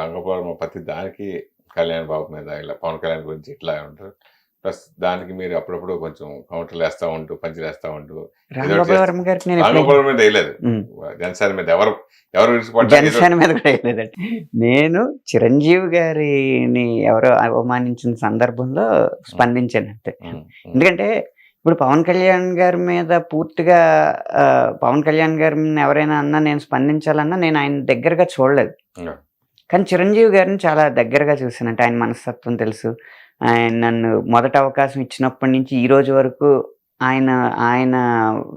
రంగపురం ప్రతి దానికి కళ్యాణ్ బాబు మీద ఇలా పవన్ కళ్యాణ్ గురించి ఇట్లా ఉంటారు. ప్లస్ దానికి మీరు అప్పుడప్పుడు కొంచెం కౌంటర్లు వేస్తా ఉంటూ పంచులు వేస్తా ఉంటూ రంగపురం మీద వేయలేదు. జనసేన మీద ఎవరు ఎవరు జనసేన మీద కూడా వేయలేదండి. నేను చిరంజీవి గారిని ఎవరో అవమానించిన సందర్భంలో స్పందించాను అంతే. ఎందుకంటే ఇప్పుడు పవన్ కళ్యాణ్ గారి మీద పూర్తిగా పవన్ కళ్యాణ్ గారిని ఎవరైనా అన్నా నేను స్పందించాలన్నా నేను ఆయన దగ్గరగా చూడలేదు. కానీ చిరంజీవి గారిని చాలా దగ్గరగా చూసానంటే ఆయన మనస్తత్వం తెలుసు. ఆయన నన్ను మొదట అవకాశం ఇచ్చినప్పటి నుంచి ఈ రోజు వరకు ఆయన ఆయన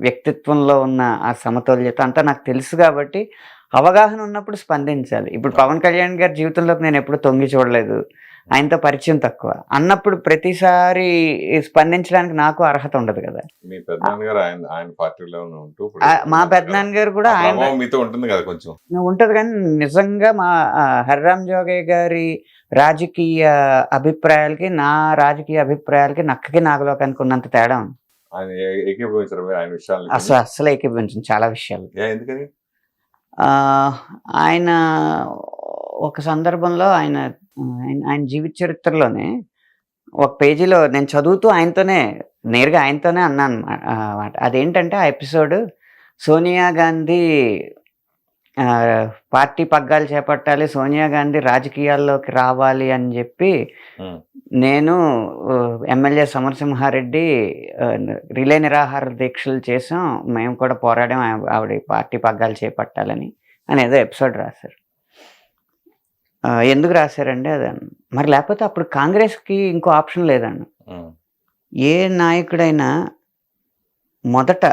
వ్యక్తిత్వంలో ఉన్న ఆ సమతుల్యత అంతా నాకు తెలుసు కాబట్టి అవగాహన ఉన్నప్పుడు స్పందించాలి. ఇప్పుడు పవన్ కళ్యాణ్ గారి జీవితంలోకి నేను ఎప్పుడు తొంగి చూడలేదు. ఆయనతో పరిచయం తక్కువ. అన్నప్పుడు ప్రతిసారి స్పందించడానికి నాకు అర్హత ఉండదు కదా. మీ పెద్దనాన్న గారు కూడా ఆయన మీతో ఉంటుంది కదా కొంచెం. ఉంటది కానీ నిజంగా మా హరిరామ్ జోగయ్య గారి రాజకీయ అభిప్రాయాలకి నా రాజకీయ అభిప్రాయాలకి నక్కకి నాగలోకానికి ఉన్నంత తేడా ఉంది. అసలు అస్సలు ఏకీభవించింది చాలా విషయాలు. ఆయన ఒక సందర్భంలో ఆయన ఆయన- ఆయన జీవిత చరిత్రలోనే ఒక పేజీలో నేను చదువుతూ ఆయనతోనే నేరుగా ఆయనతోనే అన్నాను అన్నమాట అదేంటంటే ఆ ఎపిసోడ్ సోనియా గాంధీ పార్టీ పగ్గాలు చేపట్టాలి సోనియా గాంధీ రాజకీయాల్లోకి రావాలి అని చెప్పి. నేను ఎమ్మెల్యే సమరసింహారెడ్డి రిలే నిరాహార దీక్షలు చేసాం మేము కూడా పోరాడాం ఆవి- ఆవిడ పార్టీ పగ్గాలు చేపట్టాలని అని ఏదో ఎపిసోడ్ రాశారు ఎందుకు రాశారండి అది అన్న. మరి లేకపోతే అప్పుడు కాంగ్రెస్కి ఇంకో ఆప్షన్ లేదన్న. ఏ నాయకుడైనా మొదట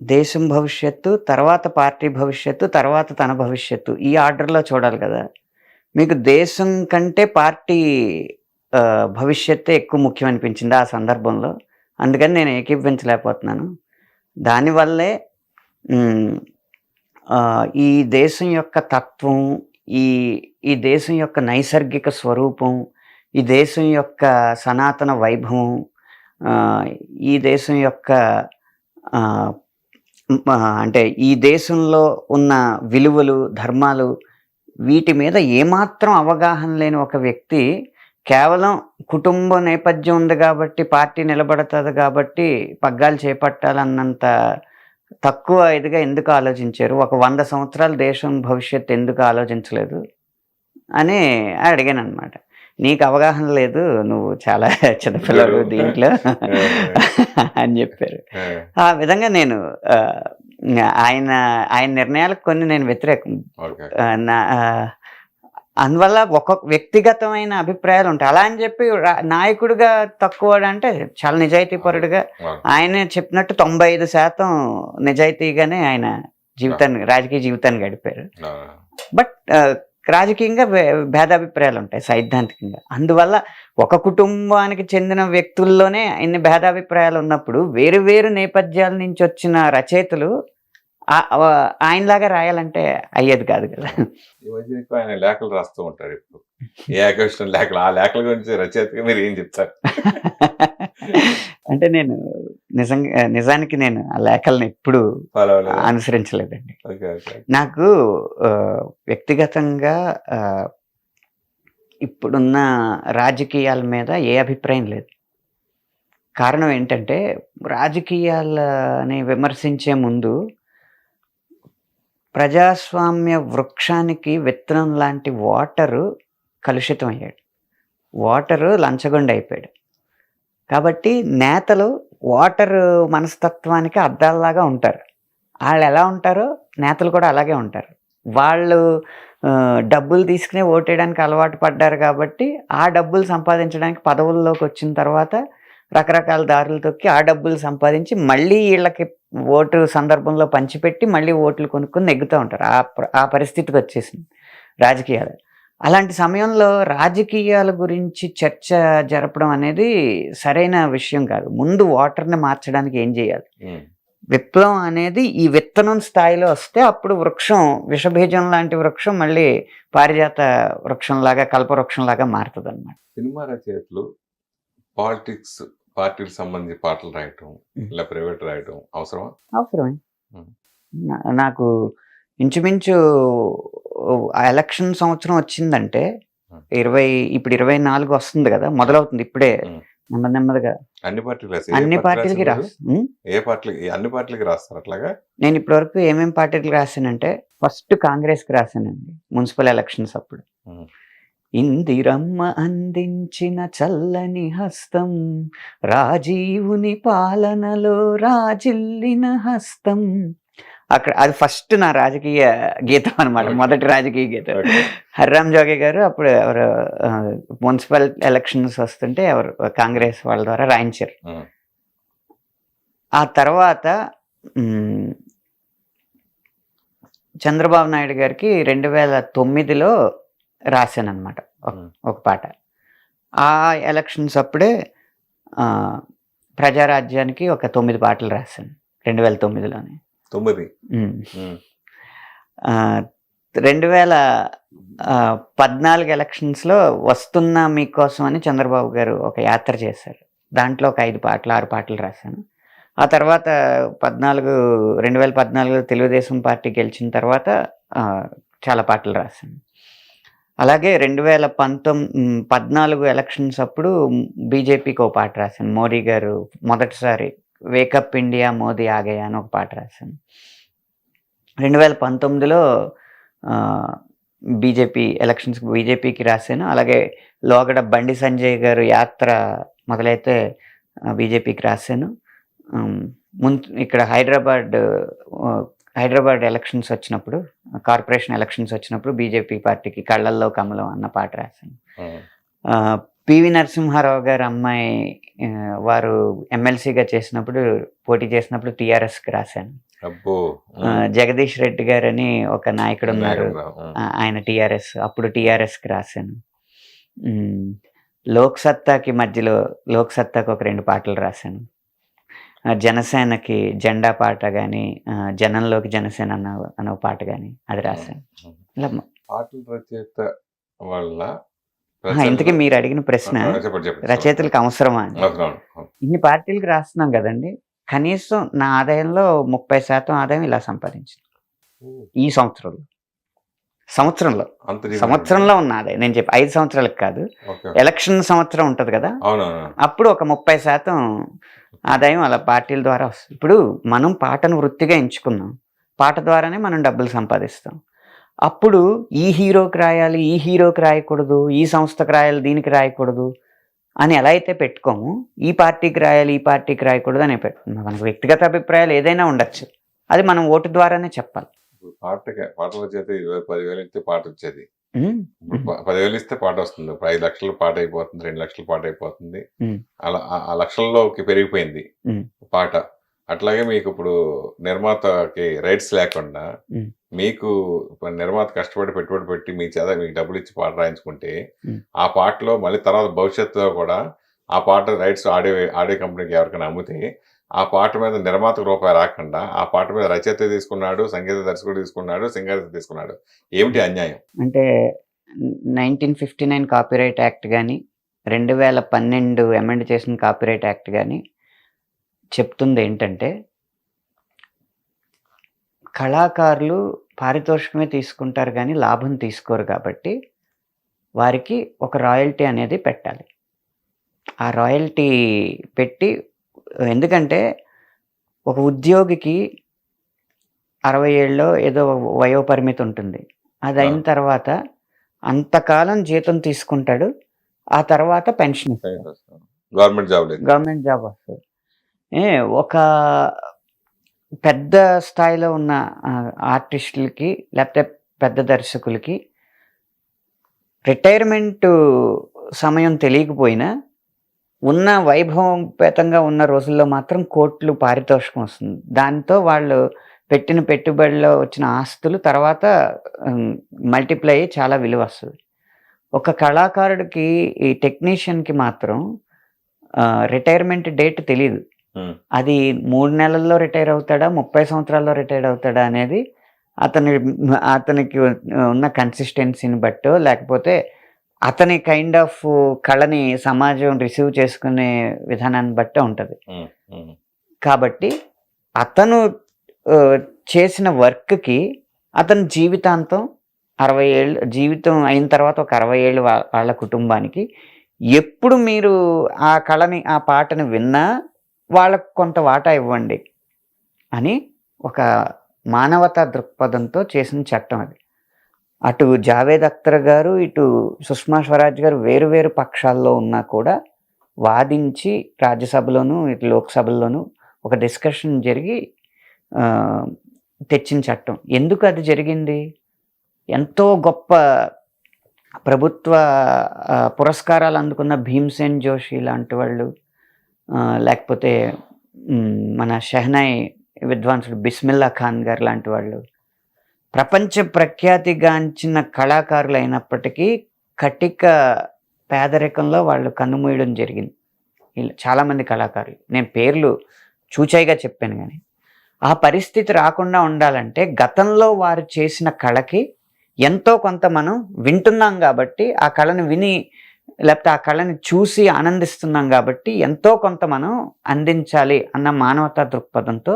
దేశం భవిష్యత్తు తర్వాత పార్టీ భవిష్యత్తు తర్వాత తన భవిష్యత్తు ఈ ఆర్డర్లో చూడాలి కదా మీకు దేశం కంటే పార్టీ భవిష్యత్తే ఎక్కువ ముఖ్యం అనిపించింది ఆ సందర్భంలో అందుకని నేను ఏకీభవించలేకపోతున్నాను దానివల్లే ఈ దేశం యొక్క తత్వం ఈ ఈ దేశం యొక్క నైసర్గిక స్వరూపం ఈ దేశం యొక్క సనాతన వైభవం ఈ దేశం యొక్క అంటే ఈ దేశంలో ఉన్న విలువలు ధర్మాలు వీటి మీద ఏమాత్రం అవగాహన లేని ఒక వ్యక్తి కేవలం కుటుంబ నేపథ్యం ఉంది కాబట్టి పార్టీ నిలబడుతుంది కాబట్టి పగ్గాలు చేపట్టాలన్నంత తక్కువ ఇదిగా ఎందుకు ఆలోచించారు? ఒక వంద సంవత్సరాల దేశం భవిష్యత్తు ఎందుకు ఆలోచించలేదు? అని అడిగాను అనమాట నీకు అవగాహన లేదు నువ్వు చాలా చిన్నపిల్లలు దీంట్లో అని చెప్పారు. ఆ. విధంగా నేను ఆయన ఆయన నిర్ణయాలకు కొన్ని నేను వ్యతిరేకం. నా అందువల్ల ఒక్కొక్క వ్యక్తిగతమైన అభిప్రాయాలు ఉంటాయి. అలా అని చెప్పి నాయకుడిగా తక్కువ అంటే చాలా నిజాయితీపరుడుగా ఓకే. ఆయన చెప్పినట్టు తొంభై ఐదు శాతం నిజాయితీగానే ఆయన జీవితాన్ని రాజకీయ జీవితాన్ని గడిపారు. బట్ రాజకీయంగా భేదాభిప్రాయాలు ఉంటాయి సైద్ధాంతికంగా. అందువల్ల ఒక కుటుంబానికి చెందిన వ్యక్తుల్లోనే ఇన్ని భేదాభిప్రాయాలు ఉన్నప్పుడు వేరు వేరు నేపథ్యాల నుంచి వచ్చిన రచయితలు ఆయనలాగా రాయాలంటే అయ్యేది కాదు కదా. ఈ మధ్య ఆయన లేఖలు రాస్తూ ఉంటారు ఇప్పుడు. ఏ ఆకర్షణ లేఖలు ఆ లేఖల గురించి రచయితగా మీరు ఏం చెప్తారు? అంటే నేను నిజంగా నిజానికి నేను ఆ లేఖల్ని ఎప్పుడు? అనుసరించలేదండి. నాకు వ్యక్తిగతంగా ఇప్పుడున్న రాజకీయాల మీద ఏ అభిప్రాయం లేదు. కారణం ఏంటంటే రాజకీయాలని విమర్శించే ముందు ప్రజాస్వామ్య వృక్షానికి విత్తనం లాంటి వాటరు కలుషితం అయ్యాడు వాటరు లంచగొండ అయిపోయాడు కాబట్టి నేతలు వాటర్ మనస్తత్వానికి అద్దాల్లాగా ఉంటారు. వాళ్ళు ఎలా ఉంటారో నేతలు కూడా అలాగే ఉంటారు. వాళ్ళు డబ్బులు తీసుకుని ఓటేయడానికి అలవాటు పడ్డారు కాబట్టి ఆ డబ్బులు సంపాదించడానికి పదవుల్లోకి వచ్చిన తర్వాత రకరకాల దారులు తొక్కి ఆ డబ్బులు సంపాదించి మళ్ళీ వీళ్ళకి ఓటు సందర్భంలో పంచిపెట్టి మళ్ళీ ఓట్లు కొనుక్కొని నెగ్గుతూ ఉంటారు. ఆ ఆ పరిస్థితికి వచ్చేసింది రాజకీయాలు. అలాంటి సమయంలో రాజకీయాల గురించి చర్చ జరపడం అనేది సరైన విషయం కాదు. ముందు వాటర్ని మార్చడానికి ఏం చేయాలి. విప్లవం అనేది ఈ విత్తనం స్థాయిలో వస్తే అప్పుడు వృక్షం విషబీజం లాంటి వృక్షం మళ్ళీ పారిజాత వృక్షంలాగా కల్పవృక్షంలాగా మారుతుంది అనమాట సినిమా రచయితలు పాలిటిక్స్ పార్టీలకు సంబంధించి పాటలు రాయటం ఇలా ప్రైవేట్ రాయటం అవసరమా? అవసరమే. నాకు ఇంచుమించు ఆ ఎలక్షన్ సంవత్సరం వచ్చిందంటే ఇరవై ఇప్పుడు ఇరవై నాలుగు వస్తుంది కదా మొదలవుతుంది ఇప్పుడే. నెమ్మది నెమ్మదిగా అన్ని పార్టీలు అన్ని పార్టీ పార్టీలకి? ఏ పార్టీలకి అన్ని పార్టీలకి రాస్తారు అట్లాగా నేను ఇప్పటివరకు ఏమేం పార్టీలకు రాశానంటే ఫస్ట్ కాంగ్రెస్కి రాశానండి మున్సిపల్ ఎలక్షన్స్ అప్పుడు. ఇందిరమ్మ అందించిన చల్లని హస్తం రాజీవుని పాలనలో రాజిల్లిన హస్తం అక్కడ అది ఫస్ట్ నా రాజకీయ గీతం అనమాట. మొదటి రాజకీయ గీతం. హర్రామ్ జోగి గారు అప్పుడు ఎవరు మున్సిపల్ ఎలక్షన్స్ వస్తుంటే ఎవరు కాంగ్రెస్ వాళ్ళ ద్వారా రాయించారు. ఆ తర్వాత చంద్రబాబు నాయుడు గారికి రెండు వేల తొమ్మిదిలో రాశాను అనమాట. ఒక పాట ఆ ఎలక్షన్స్ అప్పుడే ప్రజారాజ్యానికి ఒక తొమ్మిది పాటలు రాశాను రెండు వేల తొమ్మిదిలోనే తొమ్మిది. రెండు వేల పద్నాలుగు ఎలక్షన్స్లో వస్తున్న మీకోసం అని చంద్రబాబు గారు ఒక యాత్ర చేశారు. దాంట్లో ఒక ఐదు పాటలు ఆరు పాటలు రాశాను. ఆ తర్వాత పద్నాలుగు రెండు వేల పద్నాలుగులో తెలుగుదేశం పార్టీ గెలిచిన తర్వాత చాలా పాటలు రాశాను. అలాగే రెండు వేల పంతొమ్మిది పద్నాలుగు ఎలక్షన్స్ అప్పుడు బీజేపీకి ఒక పాట రాశాను. మోడీ గారు మొదటిసారి వేకప్ ఇండియా మోదీ ఆగయా అని ఒక పాట రాశాను రెండు వేల పంతొమ్మిదిలో బీజేపీ ఎలక్షన్స్కి బీజేపీకి రాశాను అలాగే లోగడ బండి సంజయ్ గారు యాత్ర మొదలైతే బీజేపీకి రాశాను ముందు ఇక్కడ హైదరాబాద్ హైదరాబాద్ ఎలక్షన్స్ వచ్చినప్పుడు కార్పొరేషన్ ఎలక్షన్స్ వచ్చినప్పుడు బీజేపీ పార్టీకి కళ్ళల్లో కమలం అన్న పాట రాశాను పివి నరసింహారావు గారు అమ్మాయి వారు ఎమ్మెల్సీగా చేసినప్పుడు పోటీ చేసినప్పుడు టీఆర్ఎస్కి రాశాను. జగదీష్ రెడ్డి గారు అని ఒక నాయకుడు ఉన్నారు. ఆయన టీఆర్ఎస్ అప్పుడు టీఆర్ఎస్కి రాశాను. లోక్ సత్తాకి మధ్యలో లోక్ సత్తాకి ఒక రెండు పాటలు రాశాను. జనసేనకి జెండా పాట కానీ జనంలోకి జనసేన అన్న అన్న పాట కానీ అది రాశాను. పాటల రచయిత వల్ల ఇంతకీ మీరు అడిగిన ప్రశ్న రచయితలకు అవసరమా. ఇన్ని పార్టీలకు రాస్తున్నాం కదండి కనీసం నా ఆదాయంలో ముప్పై శాతం ఆదాయం ఇలా సంపాదించింది. ఈ సంవత్సరంలో. సంవత్సరంలో. సంవత్సరంలో ఉన్న ఆదాయం. నేను చెప్పి ఐదు సంవత్సరాలకు కాదు. ఎలక్షన్ సంవత్సరం ఉంటది కదా. అప్పుడు ఒక ముప్పై శాతం ఆదాయం అలా పార్టీల ద్వారా వస్తుంది. ఇప్పుడు మనం పాటను వృత్తిగా ఎంచుకున్నాం పాట ద్వారానే మనం డబ్బులు సంపాదిస్తాం. అప్పుడు ఈ హీరోకి రాయాలి ఈ హీరోకి రాయకూడదు ఈ సంస్థకి రాయాలి దీనికి రాయకూడదు అని ఎలా అయితే పెట్టుకోము ఈ పార్టీకి రాయాలి ఈ పార్టీకి రాయకూడదు అని పెట్టుకున్నాం. మనకు వ్యక్తిగత అభిప్రాయాలు ఏదైనా ఉండొచ్చు. అది మనం ఓటు ద్వారానే చెప్పాలి. పాటకి పాటల చేత ఇరవై పదివేలు ఇస్తే పాట వచ్చేది. పదివేలు ఇస్తే పాట వస్తుంది. ఐదు లక్షల పాట అయిపోతుంది రెండు లక్షల పాట అయిపోతుంది. అలా ఆ- లక్షల్లోకి పెరిగిపోయింది. పాట. అట్లాగే మీకు ఇప్పుడు నిర్మాతకి రైట్స్ లేకుండా. మీకు నిర్మాత కష్టపడి పెట్టుబడి పెట్టి మీ చేత మీకు డబ్బులు ఇచ్చి పాట రాయించుకుంటే. ఆ పాటలో మళ్ళీ తర్వాత భవిష్యత్తులో కూడా ఆ పాట రైట్స్ ఆడియో ఆడియో కంపెనీకి ఎవరికైనా అమ్మితే ఆ పాట మీద నిర్మాతకు రూపాయి రాకుండా ఆ పాట మీద రచయిత తీసుకున్నాడు సంగీత దర్శకుడు తీసుకున్నాడు సింగర్ తీసుకున్నాడు ఏమిటి అన్యాయం అంటే nineteen fifty nine copyright act కానీ రెండు వేల పన్నెండు అమెండ్ చేసిన కాపీరైట్ యాక్ట్ కానీ చెప్తుంది ఏంటంటే కళాకారులు పారితోషికమే తీసుకుంటారు కానీ లాభం తీసుకోరు కాబట్టి వారికి ఒక రాయల్టీ అనేది పెట్టాలి. ఆ రాయల్టీ పెట్టి ఎందుకంటే ఒక ఉద్యోగికి అరవై ఏళ్ళలో ఏదో వయో పరిమితి ఉంటుంది. అది అయిన తర్వాత అంతకాలం జీతం తీసుకుంటాడు. ఆ తర్వాత pension government job government job వస్తుంది. ఒక పెద్ద స్థాయిలో ఉన్న ఆర్టిస్టులకి లేకపోతే పెద్ద దర్శకులకి రిటైర్మెంట్ సమయం తెలియకపోయినా ఉన్న వైభవపేతంగా ఉన్న రోజుల్లో మాత్రం కోట్లు పారితోషికం వస్తుంది. దాంతో వాళ్ళు పెట్టిన పెట్టుబడిలో వచ్చిన ఆస్తులు తర్వాత మల్టిప్లై చాలా విలువ వస్తుంది. ఒక కళాకారుడికి ఈ టెక్నీషియన్కి మాత్రం రిటైర్మెంట్ డేట్ తెలియదు అది మూడు నెలల్లో రిటైర్ అవుతాడా ముప్పై సంవత్సరాల్లో రిటైర్ అవుతాడా అనేది అతని అతనికి ఉన్న కన్సిస్టెన్సీని బట్టో లేకపోతే అతని కైండ్ ఆఫ్ కళని సమాజం రిసీవ్ చేసుకునే విధానాన్ని బట్టే ఉంటుంది. కాబట్టి అతను చేసిన వర్క్కి అతని జీవితాంతం అరవై ఏళ్ళు జీవితం అయిన తర్వాత ఒక అరవై ఏళ్ళు వాళ్ళ కుటుంబానికి ఎప్పుడు మీరు ఆ కళని ఆ పాటని విన్నా వాళ్ళకు కొంత వాటా ఇవ్వండి అని ఒక మానవతా దృక్పథంతో చేసిన చట్టం అది. అటు జావేద్ అఖ్తర్ గారు ఇటు సుష్మా స్వరాజ్ గారు వేరు వేరు పక్షాల్లో ఉన్నా కూడా వాదించి రాజ్యసభలోను ఇటు లోక్సభల్లోనూ ఒక డిస్కషన్ జరిగి తెచ్చిన చట్టం. ఎందుకు అది జరిగింది? ఎంతో గొప్ప ప్రభుత్వ పురస్కారాలు అందుకున్న భీమ్సేన్ జోషి లాంటి వాళ్ళు లేకపోతే మన షెహనాయ్ విద్వాంసుడు బిస్మిల్లా ఖాన్ గారు లాంటి వాళ్ళు ప్రపంచ ప్రఖ్యాతిగాంచిన కళాకారులు అయినప్పటికీ కటిక పేదరికంలో వాళ్ళు కన్నుమూయడం జరిగింది. చాలామంది కళాకారులు. నేను పేర్లు చూచాయిగా చెప్పాను కానీ ఆ పరిస్థితి రాకుండా ఉండాలంటే గతంలో వారు చేసిన కళకి ఎంతో కొంత మనం వింటున్నాం కాబట్టి ఆ కళను విని లేకపోతే ఆ కళని చూసి ఆనందిస్తున్నాం కాబట్టి ఎంతో కొంత మనం అందించాలి అన్న మానవతా దృక్పథంతో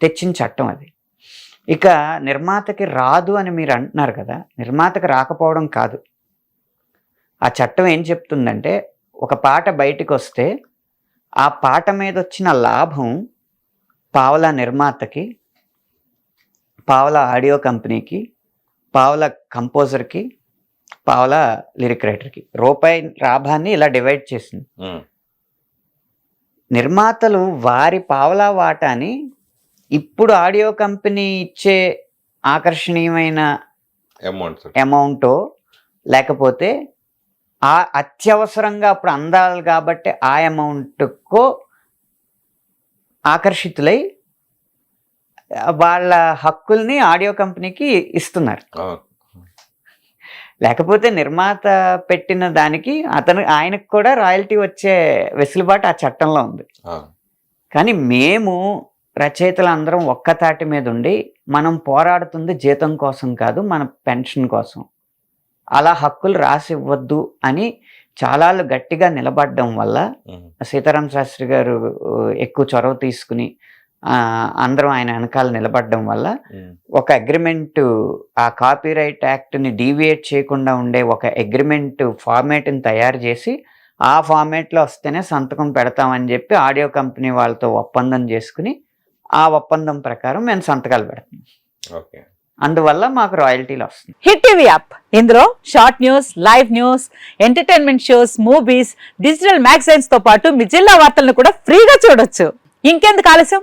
తెచ్చిన చట్టం అది. ఇక నిర్మాతకి రాదు అని మీరు అంటున్నారు కదా నిర్మాతకి రాకపోవడం కాదు. ఆ చట్టం ఏం చెప్తుందంటే ఒక పాట బయటికి వస్తే ఆ పాట మీద వచ్చిన లాభం పావలా నిర్మాతకి పావలా ఆడియో కంపెనీకి పావలా కంపోజర్కి పావలా లిరిక్ రైటర్కి రూపాయి లాభాన్ని ఇలా డివైడ్ చేసింది. నిర్మాతలు వారి పావలా వాటాని ఇప్పుడు ఆడియో కంపెనీ ఇచ్చే ఆకర్షణీయమైన అమౌంట్ లేకపోతే ఆ అత్యవసరంగా అప్పుడు అందాలి కాబట్టి ఆ అమౌంట్కో ఆకర్షితులై వాళ్ళ హక్కుల్ని ఆడియో కంపెనీకి ఇస్తున్నారు. లేకపోతే నిర్మాత పెట్టిన దానికి అతను ఆయనకు కూడా రాయల్టీ వచ్చే వెసులుబాటు ఆ చట్టంలో ఉంది. కానీ మేము రచయితలు అందరం ఒక్క తాటి మీద ఉండి మనం పోరాడుతుంది జీతం కోసం కాదు మన పెన్షన్ కోసం. అలా హక్కులు రాసి ఇవ్వద్దు అని చాలా గట్టిగా నిలబడడం వల్ల సీతారాం శాస్త్రి గారు ఎక్కువ చొరవ తీసుకుని అందరం ఆయన వెనకాల నిలబడడం వల్ల ఒక అగ్రిమెంట్ ఆ కాపీరైట్ యాక్ట్ని డీవియేట్ చేయకుండా ఉండే ఒక అగ్రిమెంట్ ఫార్మేట్ని తయారు చేసి ఆ ఫార్మేట్లో వస్తేనే సంతకం పెడతామని చెప్పి ఆడియో కంపెనీ వాళ్ళతో ఒప్పందం చేసుకుని ఆ ఒప్పందం ప్రకారం మేము సంతకాలు పెడతాం. ఓకే. అందువల్ల మాకు రాయల్టీలు వస్తుంది హిట్ టీవీ యాప్ ఇందులో short news live news entertainment shows movies digital మ్యాగజైన్స్తో పాటు మీ జిల్లా వార్తలను కూడా ఫ్రీగా చూడొచ్చు. ఇంకెందుకు ఆలస్యం?